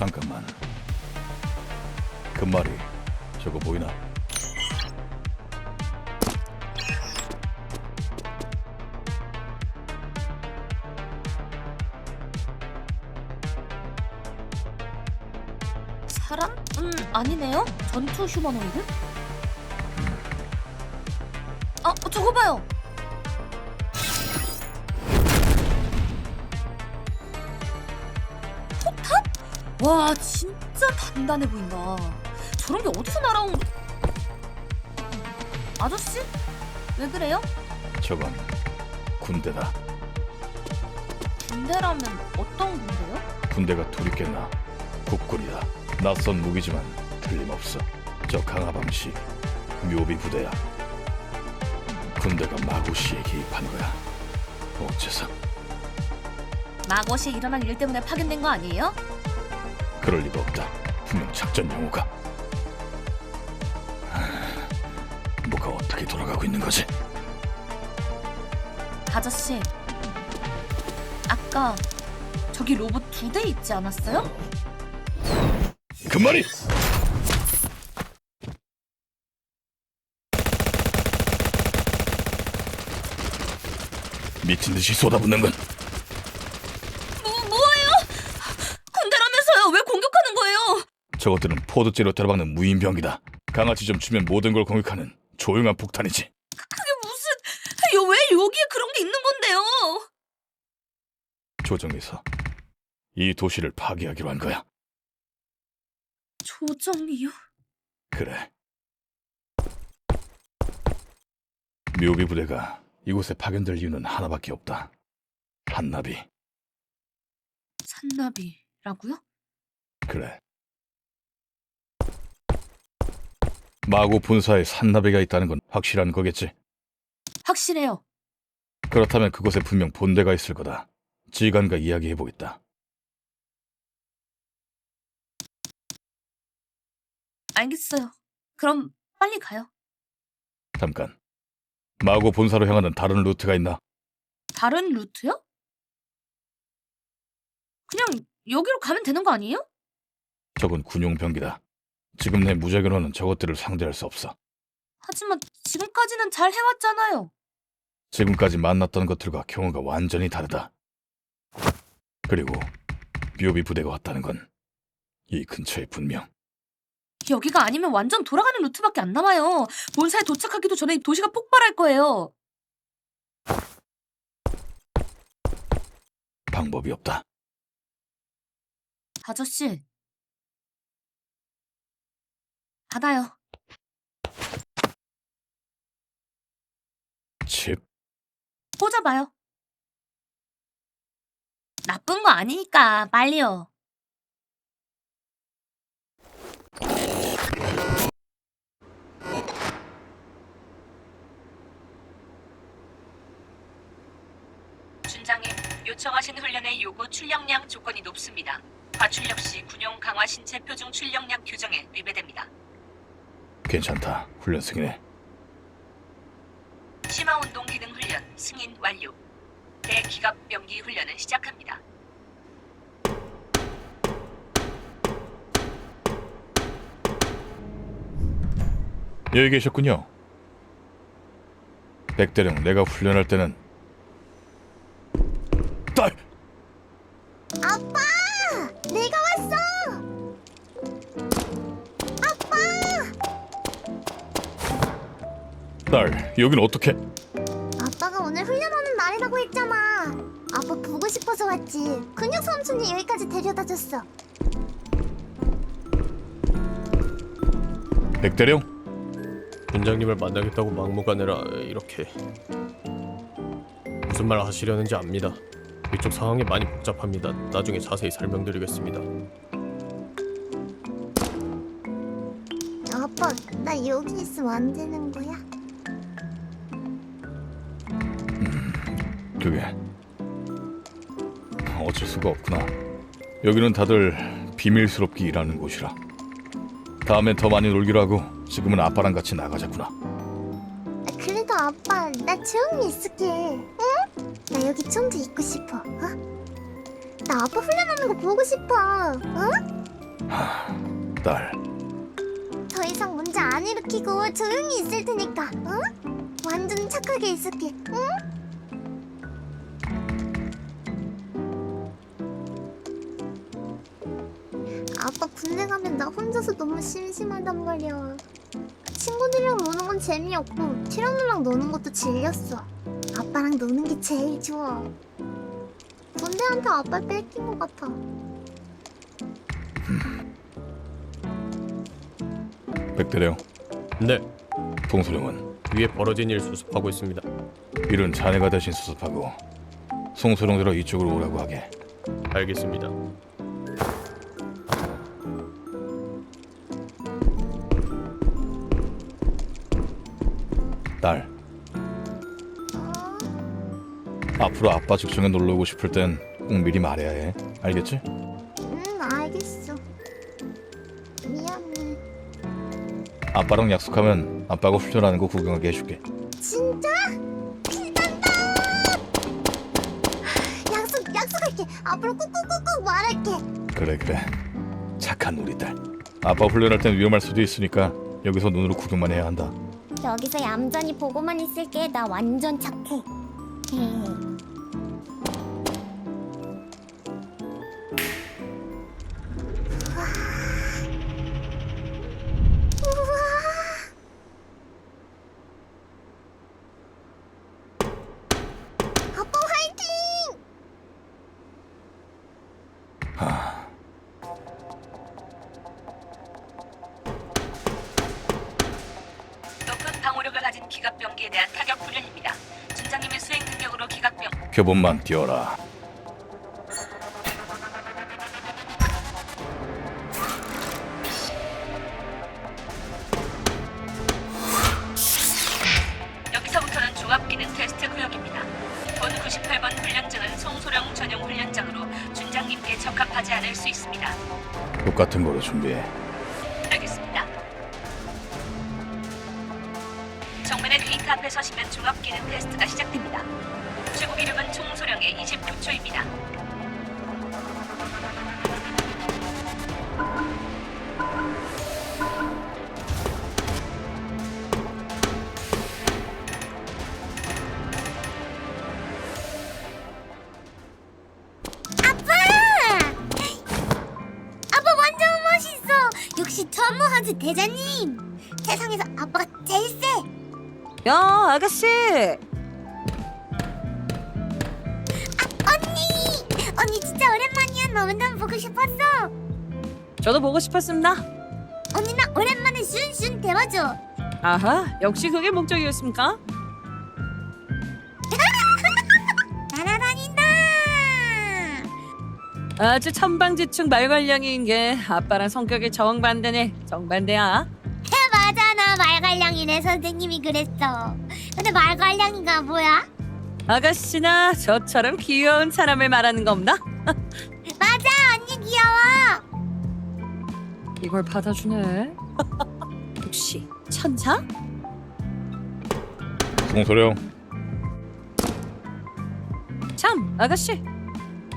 잠깐만. 그 말이 저거 보이나? 사람? 음 아니네요. 전투 휴머노이드? 아 저거 봐요. 와 진짜 단단해 보인다. 저런 게 어디서 날아온? 아저씨? 왜 그래요? 저건 군대다. 군대라면 어떤 군대요? 군대가 둘 있겠나? 국군이다. 낯선 무기지만 틀림없어. 저 강하방시 묘비 부대야. 군대가 마구시에 개입한 거야. 어째서? 마고시에 일어난 일 때문에 파견된 거 아니에요? 그럴 리가 없다. 분명 작전 용어가. 하, 뭐가 어떻게 돌아가고 있는 거지? 아저씨, 아까 저기 로봇 두 대 있지 않았어요? 그 말이! 미친 듯이 쏟아붓는 건 뭐, 뭐예요? 군대라면서요? 왜 공격하는 거예요? 저것들은 포도째로 들어박는 무인병기다. 강아지 좀 주면 모든 걸 공격하는 조용한 폭탄이지. 그게 무슨... 요, 왜 여기에 그런 게 있는 건데요? 조정에서 이 도시를 파괴하기로 한 거야. 조정이요? 그래. 묘비 부대가 이곳에 파견될 이유는 하나밖에 없다. 한나비. 산나비라고요? 그래. 마구 본사에 산나비가 있다는 건 확실한 거겠지. 확실해요. 그렇다면 그곳에 분명 본대가 있을 거다. 지간과 이야기해보겠다. 알겠어요. 그럼 빨리 가요. 잠깐. 마고 본사로 향하는 다른 루트가 있나? 다른 루트요? 그냥 여기로 가면 되는 거 아니에요? 저건 군용 병기다. 지금 내 무작위로는 저것들을 상대할 수 없어. 하지만 지금까지는 잘 해왔잖아요. 지금까지 만났던 것들과 경우가 완전히 다르다. 그리고 묘비 부대가 왔다는 건 이 근처에 분명 여기가 아니면 완전 돌아가는 루트밖에 안 남아요. 본사에 도착하기도 전에 도시가 폭발할 거예요. 방법이 없다. 아저씨. 받아요. 칩, 꽂아봐요. 나쁜 거 아니니까 빨리요. 준장님, 요청하신 훈련의 요구 출력량 조건이 높습니다. 과출력 시 군용 강화 신체 표준 출력량 규정에 위배됩니다. 괜찮다. 훈련 승인해. 심화 운동 기능 훈련 승인 완료. 대기갑 병기 훈련을 시작합니다. 여기 계셨군요. 백대령, 내가 훈련할 때는 딸! 아빠! 여긴 어떻게? 아빠가 오늘 훈련하는 날이라고 했잖아. 아빠 보고 싶어서 왔지. 근육 삼촌이 여기까지 데려다 줬어. 백대령? 군장님을 만나겠다고 막무가내라 이렇게 무슨 말 하시려는지 압니다. 이쪽 상황이 많이 복잡합니다. 나중에 자세히 설명드리겠습니다. 아빠, 나 여기 있으면 안 되는 거야? 그게 어쩔 수가 없구나. 여기는 다들 비밀스럽게 일하는 곳이라. 다음엔 더 많이 놀기로 하고 지금은 아빠랑 같이 나가자꾸나. 아, 그래도 아빠, 나 조용히 있을게. 응? 나 여기 좀 더 있고 싶어. 어? 나 아빠 훈련하는 거 보고 싶어. 어? 딸, 더 이상 문제 안 일으키고 조용히 있을 테니까, 응? 완전 착하게 있을게, 응? 군대 가면 나 혼자서 너무 심심하단 말이야. 친구들이랑 노는 건 재미없고 티라노랑 노는 것도 질렸어. 아빠랑 노는 게 제일 좋아. 군대한테 아빠 뺏긴 것 같아. 백대령, 네, 송소령은 위에 벌어진 일 수습하고 있습니다. 일은 자네가 대신 수습하고 송소령들아 이쪽으로 오라고 하게. 알겠습니다. 딸, 어? 앞으로 아빠 직종에 놀러 오고 싶을 땐 꼭 미리 말해야 해. 알겠지? 응, 알겠어. 미안해. 아빠랑 약속하면 아빠가 훈련하는 거 구경하게 해줄게. 진짜? 기단다! 약속, 약속할게. 앞으로 꾹꾹꾹꾹 말할게. 그래 그래. 착한 우리 딸. 아빠 훈련할 땐 위험할 수도 있으니까 여기서 눈으로 구경만 해야 한다. 여기서 얌전히 보고만 있을게. 나 완전 착해. 아빠 대한 타격 훈련입니다. 준장님의 수행 능력으로 기갑병 교본만 띄워라. 여기서부터는 종합 기능 테스트 구역입니다. 본 98번 훈련장은 송소령 전용 훈련장으로 준장님께 적합하지 않을 수 있습니다. 똑같은 거로 준비해. 기능 테스트가 시작됩니다. 최고 기록은 총소령의 26초입니다. 아빠! 아빠 완전 멋있어. 역시 천무하즈 대장님. 야, 아가씨! 언니, 언니 진짜 오랜만이야. 너 맨날 보고 싶었어. 저도 보고 싶었습니다. 언니 나 오랜만에 슌슌 대화줘. 아하, 역시 그게 목적이었습니까? 날아다닌다. 아주 천방지축 말괄량인 게 아빠랑 성격이 정반대네. 정반대야. 말갈량이네 선생님이 그랬어. 근데 말갈량이가 뭐야? 아가씨나 저처럼 귀여운 사람을 말하는 겁니다. 맞아 언니 귀여워. 이걸 받아주네. 혹시 천사? 송소령, 참, 아가씨.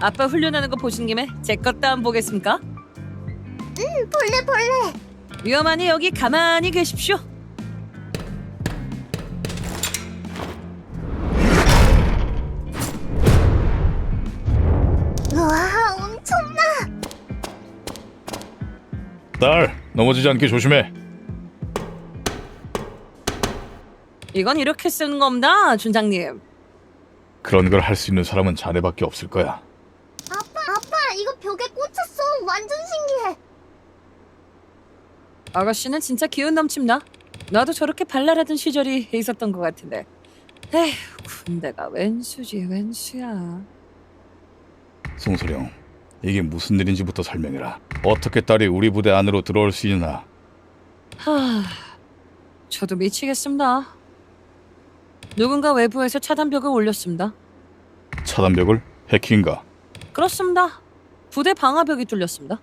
아빠 훈련하는 거 보신 김에 제 것도 한번 보겠습니까? 볼래 볼래. 위험하니 여기 가만히 계십시오. 딸 넘어지지 않게 조심해. 이건 이렇게 쓰는 겁니다, 준장님. 그런 걸 할 수 있는 사람은 자네밖에 없을 거야. 아빠 아빠 이거 벽에 꽂혔어. 완전 신기해. 아가씨는 진짜 기운 넘칩니다. 나도 저렇게 발랄하던 시절이 있었던 것 같은데. 에휴, 군대가 웬수지 웬수야. 송소령, 이게 무슨 일인지부터 설명해라. 어떻게 딸이 우리 부대 안으로 들어올 수 있나? 하, 저도 미치겠습니다. 누군가 외부에서 차단벽을 올렸습니다. 차단벽을 해킹인가? 그렇습니다. 부대 방화벽이 뚫렸습니다.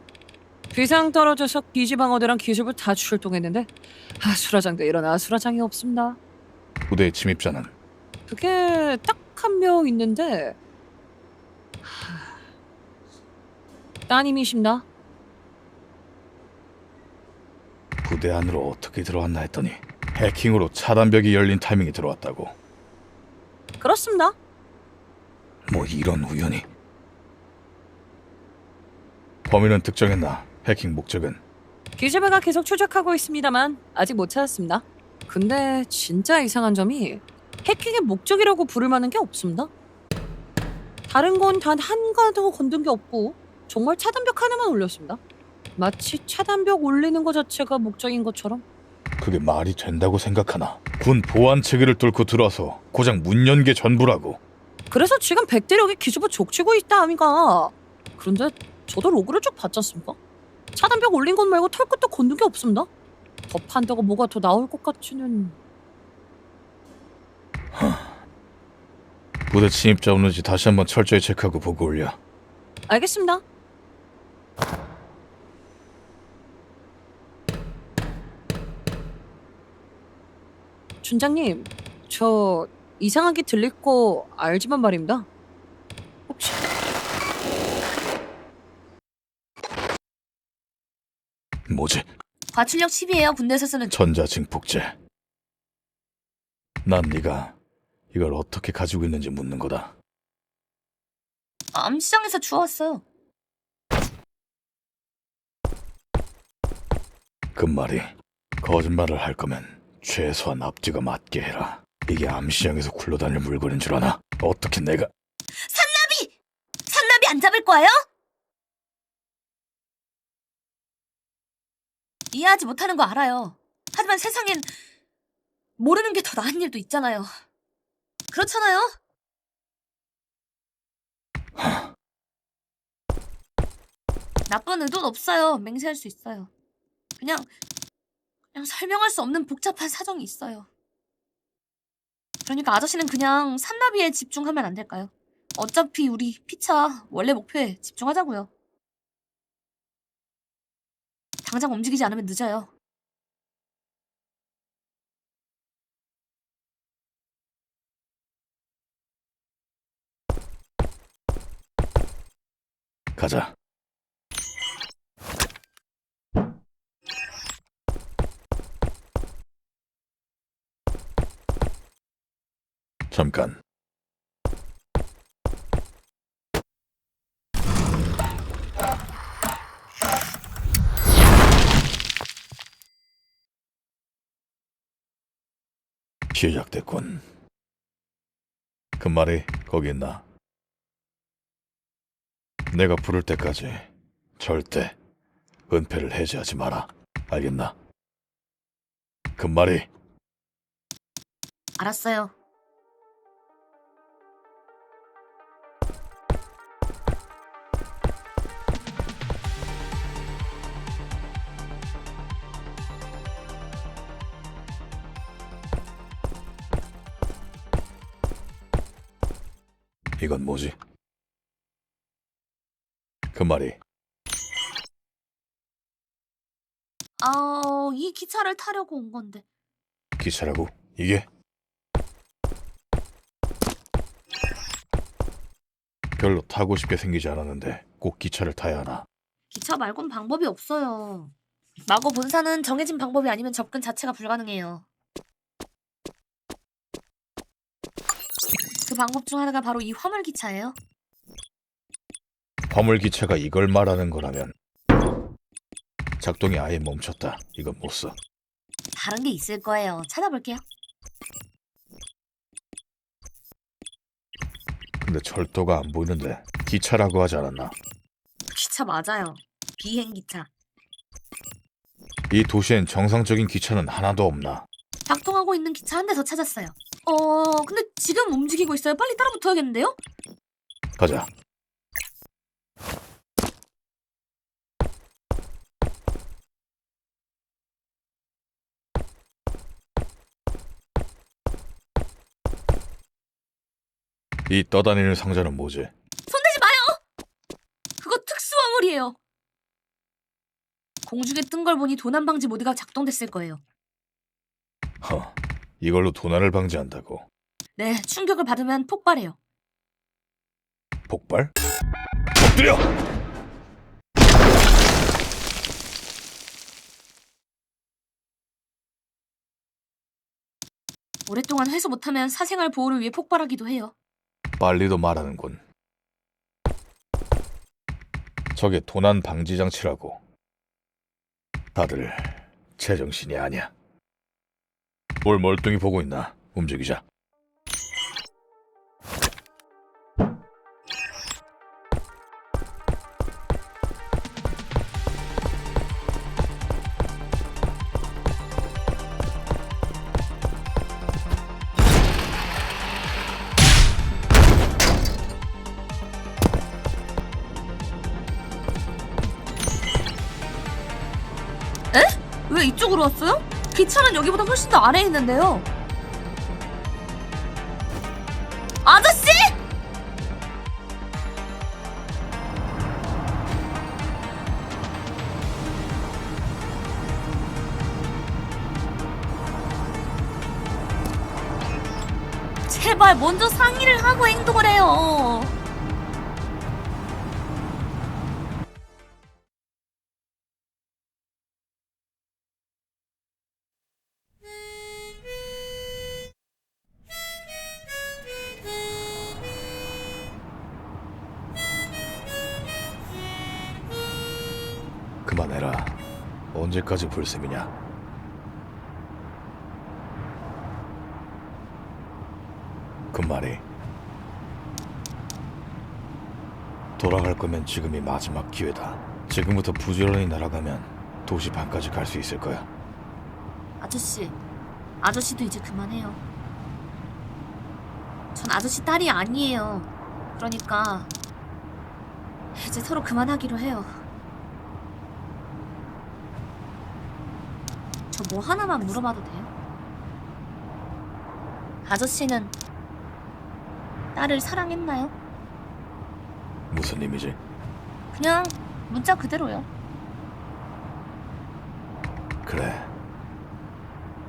비상 떨어져서 기지 방어대랑 기습을 다 출동했는데 아 수라장도 이런 아수라장이 없습니다. 부대 침입자는 그게 딱 한 명 있는데 하... 따님이십니다. 부대 안으로 어떻게 들어왔나 했더니 해킹으로 차단벽이 열린 타이밍에 들어왔다고. 그렇습니다. 뭐 이런 우연이. 범인은 특정했나? 해킹 목적은 기재부가 계속 추적하고 있습니다만 아직 못 찾았습니다. 근데 진짜 이상한 점이 해킹의 목적이라고 부를 만한 게 없습니다. 다른 건 단 한 가도 건든 게 없고 정말 차단벽 하나만 올렸습니다. 마치 차단벽 올리는 것 자체가 목적인 것처럼 그게 말이 된다고 생각하나? 군 보안 체계를 뚫고 들어와서 고작 문 연 게 전부라고. 그래서 지금 백대력이 기지부 족치고 있다 아미가 그런데 저도 로그를 쭉 봤지 않습니까? 차단벽 올린 것 말고 털 것도 건든 게 없습니다 더 판다고 뭐가 더 나올 것 같지는 부대 침입자 없는지 다시 한번 철저히 체크하고 보고 올려. 알겠습니다 준장님 저 이상하게 들릴 거 알지만 말입니다 혹시 뭐지? 과출력 10이에요. 군대에서 쓰는 전자증폭제. 난 네가 이걸 어떻게 가지고 있는지 묻는 거다. 암시장에서 주웠어요. 그 말이 거짓말을 할 거면 최소한 앞뒤가 맞게 해라. 이게 암시장에서 굴러다닐 물건인 줄 아나? 어떻게 내가 산나비! 산나비 안 잡을 거예요? 이해하지 못하는 거 알아요. 하지만 세상엔 모르는 게 더 나은 일도 있잖아요. 그렇잖아요? 나쁜 의도는 없어요. 맹세할 수 있어요. 그냥 그냥 설명할 수 없는 복잡한 사정이 있어요. 그러니까 아저씨는 그냥 산나비에 집중하면 안 될까요? 어차피 우리 피차 원래 목표에 집중하자고요. 당장 움직이지 않으면 늦어요. 가자. 잠깐. 시작됐군. 그 말이 거기 있나? 내가 부를 때까지 절대 은폐를 해제하지 마라. 알겠나? 그 말이 알았어요. 이건 뭐지? 그 말이 아, 이 기차를 타려고 온 건데. 기차라고? 이게? 별로 타고 싶게 생기지 않았는데 꼭 기차를 타야 하나? 기차 말곤 방법이 없어요. 마고 본사는 정해진 방법이 아니면 접근 자체가 불가능해요. 방법 중 하나가 바로 이 화물 기차예요. 화물 기차가 이걸 말하는 거라면 작동이 아예 멈췄다. 이건 못 써. 다른 게 있을 거예요. 찾아볼게요. 근데 철도가 안 보이는데 기차라고 하지 않았나? 기차 맞아요. 비행 기차. 이 도시엔 정상적인 기차는 하나도 없나? 작동하고 있는 기차 한대더 찾았어요. 어, 근데 지금 움직이고 있어요. 빨리 따라 붙어야겠는데요? 가자. 이 떠다니는 상자는 뭐지? 손대지 마요! 그거 특수화물이에요. 공중에 뜬 걸 보니 도난 방지 모드가 작동됐을 거예요. 허, 이걸로 도난을 방지한다고. 네, 충격을 받으면 폭발해요. 폭발? 엎드려! 오랫동안 회수 못하면 사생활 보호를 위해 폭발하기도 해요. 빨리도 말하는군. 저게 도난 방지 장치라고. 다들 제정신이 아니야. 뭘 멀뚱히 보고 있나? 움직이자. 왜 이쪽으로 왔어요? 기차는 여기보다 훨씬 더 아래에 있는데요. 아저씨! 제발 먼저 상의를 하고 행동을 해요. 그만해라. 언제까지 불sem이냐? 그 말이 돌아갈 거면 지금이 마지막 기회다. 지금부터 부지런히 날아가면 도시 반까지 갈 수 있을 거야. 아저씨, 아저씨도 이제 그만해요. 전 아저씨 딸이 아니에요. 그러니까 이제 서로 그만하기로 해요. 뭐 하나만 물어봐도 돼요? 아저씨는 딸을 사랑했나요? 무슨 의미지? 그냥 문자 그대로요. 그래.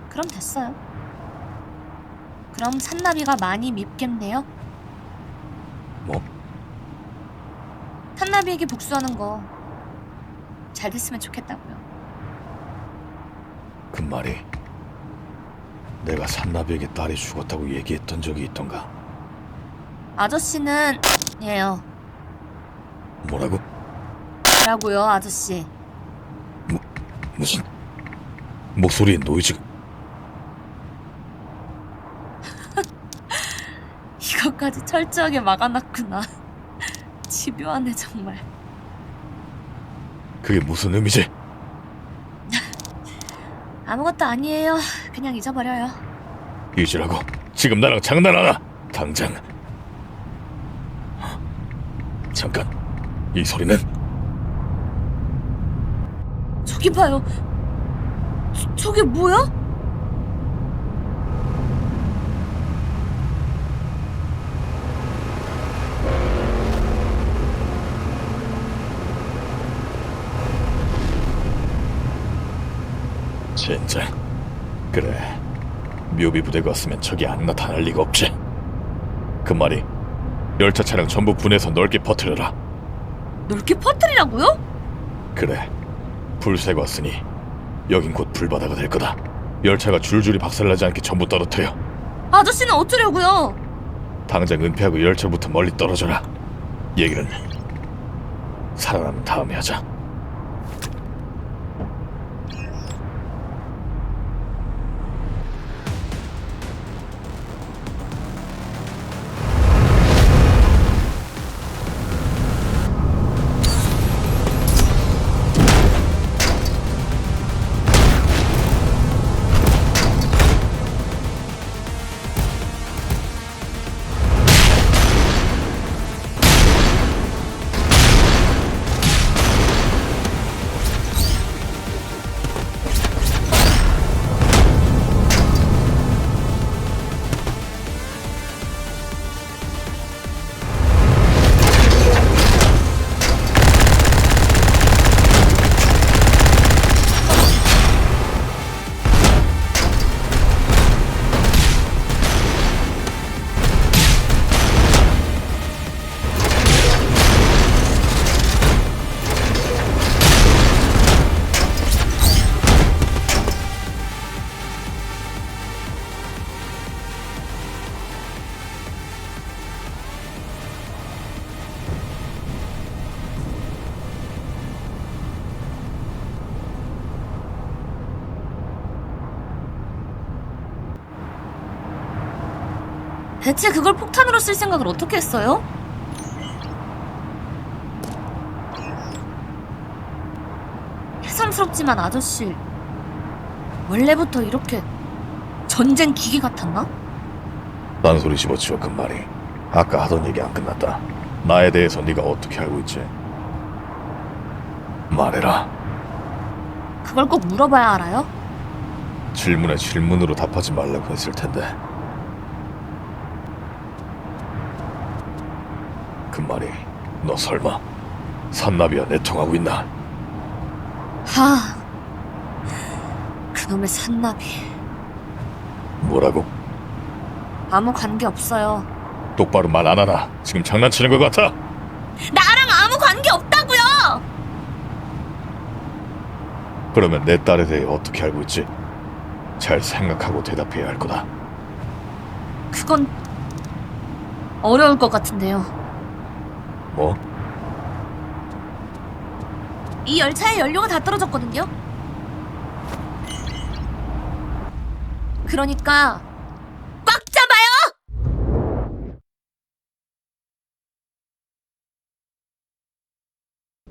그럼 됐어요. 그럼 산나비가 많이 밉겠네요. 뭐? 산나비에게 복수하는 거 잘 됐으면 좋겠다고요. 그 말이 내가 산나비에게 딸이 죽었다고 얘기했던 적이 있던가? 아저씨는 예요. 뭐라고? 라고요, 아저씨. 무슨 목소리에 노이즈 이것까지 철저하게 막아놨구나. 집요하네 정말. 그게 무슨 의미지? 아무것도 아니에요. 그냥 잊어버려요. 잊으라고 지금 나랑 장난하나? 당장 잠깐 이 소리는 저기 봐요. 저, 저게 뭐야? 젠장 그래. 묘비 부대가 왔으면 저기 안 나타날 리가 없지. 그 말이 열차 차량 전부 분해서 넓게 퍼뜨려라. 넓게 퍼뜨리라고요? 그래. 불새가 왔으니 여긴 곧 불바다가 될 거다. 열차가 줄줄이 박살나지 않게 전부 떨어뜨려. 아저씨는 어쩌려고요? 당장 은폐하고 열차부터 멀리 떨어져라. 얘기는 살아남은 다음에 하자 대체 그걸 폭탄으로 쓸 생각을 어떻게 했어요? 새삼스럽지만 아저씨 원래부터 이렇게 전쟁 기계 같았나? 딴소리 집어치워 그 말이. 아까 하던 얘기 안 끝났다. 나에 대해서 네가 어떻게 알고 있지? 말해라. 그걸 꼭 물어봐야 알아요? 질문에 질문으로 답하지 말라고 했을 텐데. 그 말이 너 설마 산나비와 내통하고 있나? 하 그놈의 산나비 뭐라고? 아무 관계 없어요 똑바로 말 안 하나? 지금 장난치는 것 같아? 나랑 아무 관계 없다고요 그러면 내 딸에 대해 어떻게 알고 있지? 잘 생각하고 대답해야 할 거다. 그건 어려울 것 같은데요 뭐? 이 열차의 연료가 다 떨어졌거든요. 그러니까